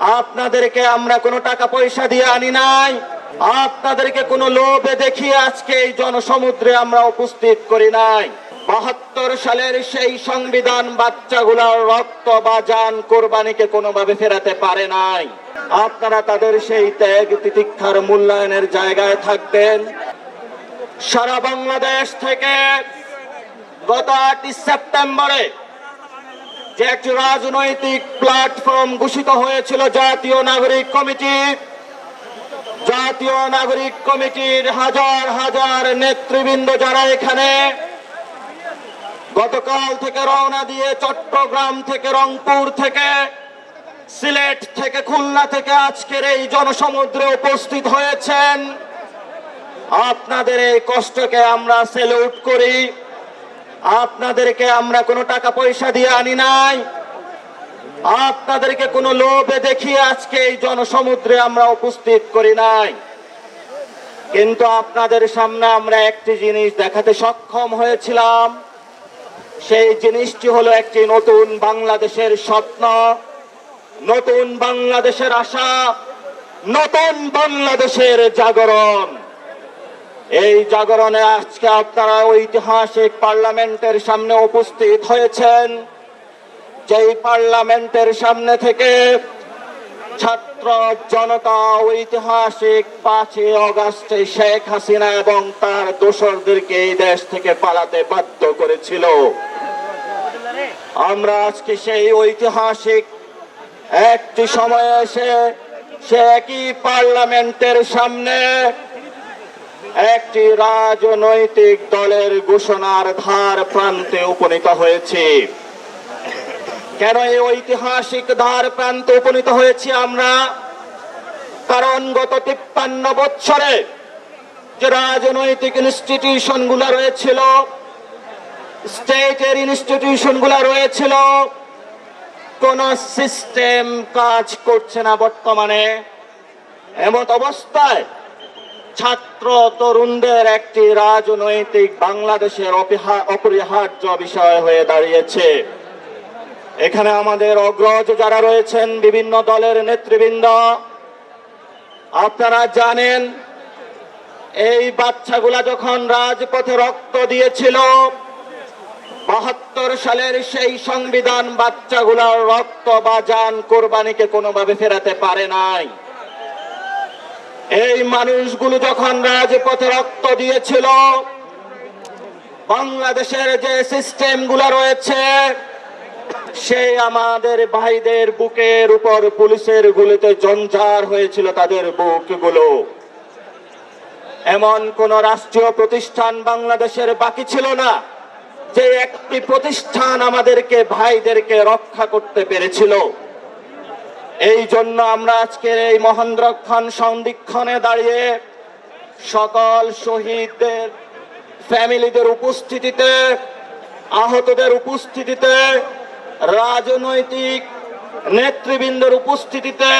আপনাদেরকে আমরা কোনো টাকা পয়সা দিয়ে আনি নাই। আপনাদেরকে কোনো লোভে দেখিয়ে আজকে এই জনসমুদ্রে আমরা উপস্থিত করি নাই। বাহাত্তর সালের সেই সংবিধান বাচ্চাগুলার রক্ত বা যান কোরবানিকে কোনোভাবে ফেরাতে পারে নাই। আপনারা তাদের সেই ত্যাগ তিতিক্ষার মূল্যায়নের জায়গায় থাকবেন। সারা বাংলাদেশ থেকে গত আটই সেপ্টেম্বরে যে একটি রাজনৈতিক প্ল্যাটফর্ম ঘোষিত হয়েছিল জাতীয় নাগরিক কমিটি। জাতীয় নাগরিক কমিটির হাজার হাজার নেতৃবৃন্দ যারা এখানে, গতকাল থেকে রওনা দিয়ে চট্টগ্রাম থেকে রংপুর থেকে, সিলেট থেকে খুলনা থেকে আজকের এই জনসমুদ্রে উপস্থিত হয়েছেন। আপনাদের এই কষ্টকে আমরা সেলুট করি। আপনাদেরকে আমরা কোনো টাকা পয়সা দিয়ে আনি নাই। আপনাদেরকে কোনো লোভে দেখিয়ে আজকে এই জনসমুদ্রে আমরা উপস্থিত করি নাই। কিন্তু আপনাদের সামনে আমরা একটি জিনিস দেখাতে সক্ষম হয়েছিলাম। সেই জিনিসটি হলো একটি নতুন বাংলাদেশের স্বপ্ন, নতুন বাংলাদেশের আশা, নতুন বাংলাদেশের জাগরণ। এই জাগরণে আজকে আপনারা ঐতিহাসিক পার্লামেন্টের সামনে উপস্থিত হয়েছেন। যেই পার্লামেন্টের সামনে থেকে ছাত্র, জনতা, ঐতিহাসিক পাঁচই অগাস্টে শেখ হাসিনা এবং তার দোসরদেরকে এই দেশ থেকে পালাতে বাধ্য করেছিল। আমরা আজকে সেই ঐতিহাসিক একটি সময়ে এসে সে একই পার্লামেন্টের সামনে একটি রাজনৈতিক দলের ঘোষণার ধার প্রান্তে উপনীত হয়েছে। কেন এই ঐতিহাসিক ধার প্রান্তে উপনীত হয়েছি আমরা? কারণ গত তিপ্পান্ন বৎসরে যে রাজনৈতিক ইনস্টিটিউশনগুলা রয়েছিল স্টেটের ইনস্টিটিউশনগুলা রয়েছিল, কোন সিস্টেম কাজ করছে না বর্তমানে। এমত অবস্থায় ছাত্র তরুণদের একটি রাজনৈতিক বাংলাদেশের অপরিহার্য বিষয় হয়ে দাঁড়িয়েছে। এখানে আমাদের অগ্রজ যারা রয়েছেন বিভিন্ন দলের নেতৃবৃন্দ, আপনারা জানেন, এই বাচ্চাগুলা যখন রাজপথে রক্ত দিয়েছিল, বাহাত্তর সালের সেই সংবিধান বাচ্চাগুলার রক্ত বা যান কোরবানিকে কোনোভাবে ফেরাতে পারে নাই। এই মানুষগুলো যখন রাজপথে রক্ত দিয়েছিল, বাংলাদেশের যে সিস্টেমগুলো রয়েছে, সেই আমাদের ভাইদের বুকের উপর পুলিশের গুলিতে জঞ্জার হয়েছিল তাদের বুকগুলো। এমন কোন রাষ্ট্রীয় প্রতিষ্ঠান বাংলাদেশের বাকি ছিল না, যে একটি প্রতিষ্ঠান আমাদেরকে ভাইদেরকে রক্ষা করতে পেরেছিল। এই জন্য আমরা আজকের এই মহেন্দ্রক্ষণ সন্ধিক্ষণে দাঁড়িয়ে সকল শহীদদের, ফ্যামিলিদের উপস্থিতিতে, আহতদের উপস্থিতিতে, রাজনৈতিক নেতৃবৃন্দের উপস্থিতিতে,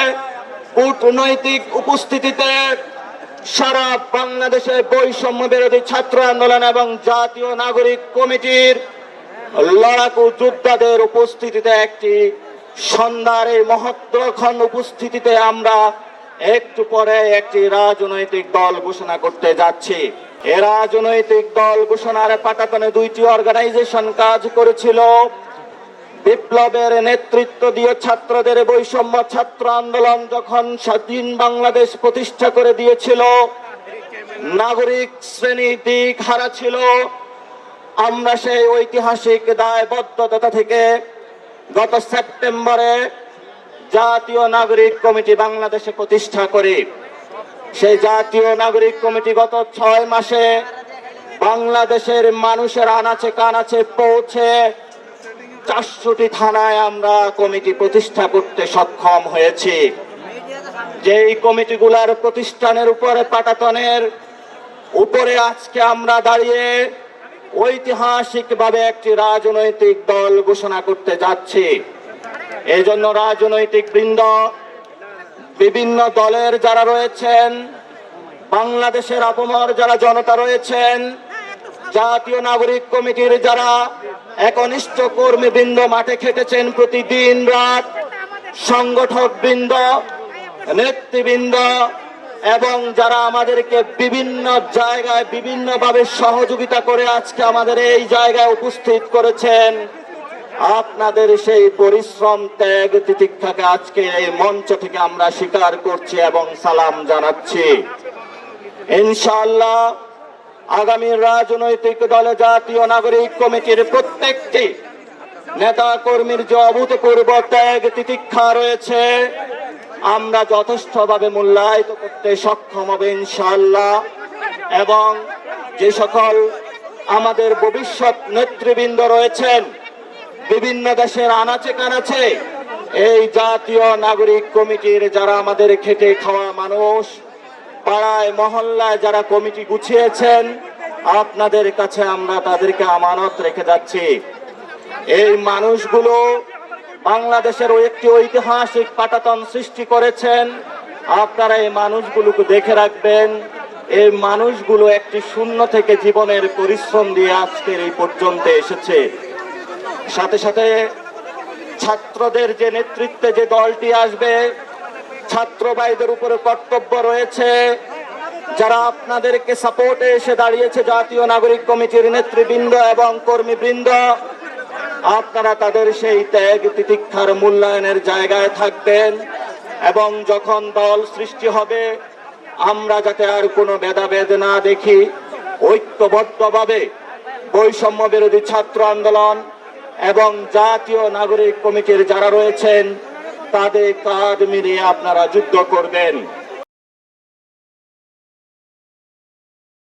কূটনৈতিক উপস্থিতিতে, সারা বাংলাদেশে বৈষম্য বিরোধী ছাত্র আন্দোলন এবং জাতীয় নাগরিক কমিটির লড়াকু যোদ্ধাদের উপস্থিতিতে একটি সন্ধ্যার এই মহত্বক্ষণ উপস্থিতিতে আমরা একটু পরে একটি রাজনৈতিক দল ঘোষণা করতে যাচ্ছি। এ রাজনৈতিক দল ঘোষণার পাটাতনে দুইটি অর্গানাইজেশন কাজ করেছিল। বিপ্লবের নেতৃত্ব দিয়ে ছাত্রদের বৈষম্য ছাত্র আন্দোলন যখন স্বাধীন বাংলাদেশ প্রতিষ্ঠা করে দিয়েছিল, নাগরিক শ্রেণি দিক হারা ছিল। আমরা সেই ঐতিহাসিক দায়বদ্ধতা থেকে গত সেপ্টেম্বরে জাতীয় নাগরিক কমিটি বাংলাদেশে প্রতিষ্ঠা করি। সেই জাতীয় নাগরিক কমিটি গত ছয় মাসে বাংলাদেশের মানুষের আনাচে কানাচে পৌঁছে চারশোটি থানায় আমরা কমিটি প্রতিষ্ঠা করতে সক্ষম হয়েছি। যেই কমিটিগুলার প্রতিষ্ঠানের উপরে, পাটাতনের উপরে আজকে আমরা দাঁড়িয়ে ঐতিহাসিকভাবে একটি রাজনৈতিক দল ঘোষণা করতে যাচ্ছি। এই জন্য রাজনৈতিক বৃন্দ, বিভিন্ন দলের যারা রয়েছেন, বাংলাদেশের আপমর যারা জনতা রয়েছেন, জাতীয় নাগরিক কমিটির যারা একনিষ্ঠ কর্মীবৃন্দ মাঠে খেটেছেন প্রতিদিন রাত, সংগঠক বৃন্দ, নেতৃবৃন্দ এবং যারা আমাদেরকে বিভিন্ন জায়গায় বিভিন্নভাবে সহযোগিতা করে আজকে আমাদের এই জায়গায় উপস্থিত করেছেন, আপনাদের সেই পরিশ্রম, ত্যাগ, তিতিক্ষাকে আজকে এই মঞ্চ থেকে আমরা স্বীকার করছি এবং সালাম জানাচ্ছি। ইনশাল্লাহ আগামী রাজনৈতিক দলে জাতীয় নাগরিক কমিটির প্রত্যেকটি নেতা কর্মীর যে অভূতপূর্ব ত্যাগ, তিতিক্ষা রয়েছে আমরা যথেষ্টভাবে মূল্যায়িত করতে সক্ষম হবে, ইনশাআল্লাহ। এবং যে সকল আমাদের ভবিষ্যৎ নেতৃবৃন্দ রয়েছেন, বিভিন্ন দেশের আনাচে কানাচে এই জাতীয় নাগরিক কমিটির যারা আমাদের খেটে খাওয়া মানুষ, পাড়ায়, মহল্লায় যারা কমিটি গুছিয়েছেন, আপনাদের কাছে আমরা তাদেরকে আমানত রেখে যাচ্ছি। এই মানুষগুলো বাংলাদেশের একটি ঐতিহাসিক পাটাতন সৃষ্টি করেছেন। আপনারা এই মানুষগুলোকে দেখে রাখবেন, এই মানুষগুলো একটি শূন্য থেকে জীবনের পরিশ্রম দিয়ে আজকের এই পর্যন্ত এসেছে। সাথে সাথে ছাত্রদের যে নেতৃত্বে যে দলটি আসবে ছাত্র ভাইদের উপরে কর্তব্য রয়েছে। যারা আপনাদেরকে সাপোর্টে এসে দাঁড়িয়েছে জাতীয় নাগরিক কমিটির নেতৃবৃন্দ এবং কর্মীবৃন্দ আপনারা তাদের সেই ত্যাগ তিতিক্ষার মূল্যায়নের জায়গায় থাকবেন এবং যখন দল সৃষ্টি হবে, আমরা যাতে আর কোনো ভেদাভেদ না দেখি, ঐক্যবদ্ধভাবে বৈষম্য বিরোধী ছাত্র আন্দোলন এবং জাতীয় নাগরিক কমিটির যারা রয়েছেন, তাদের কাজ মিলিয়ে আপনারা যুদ্ধ করবেন।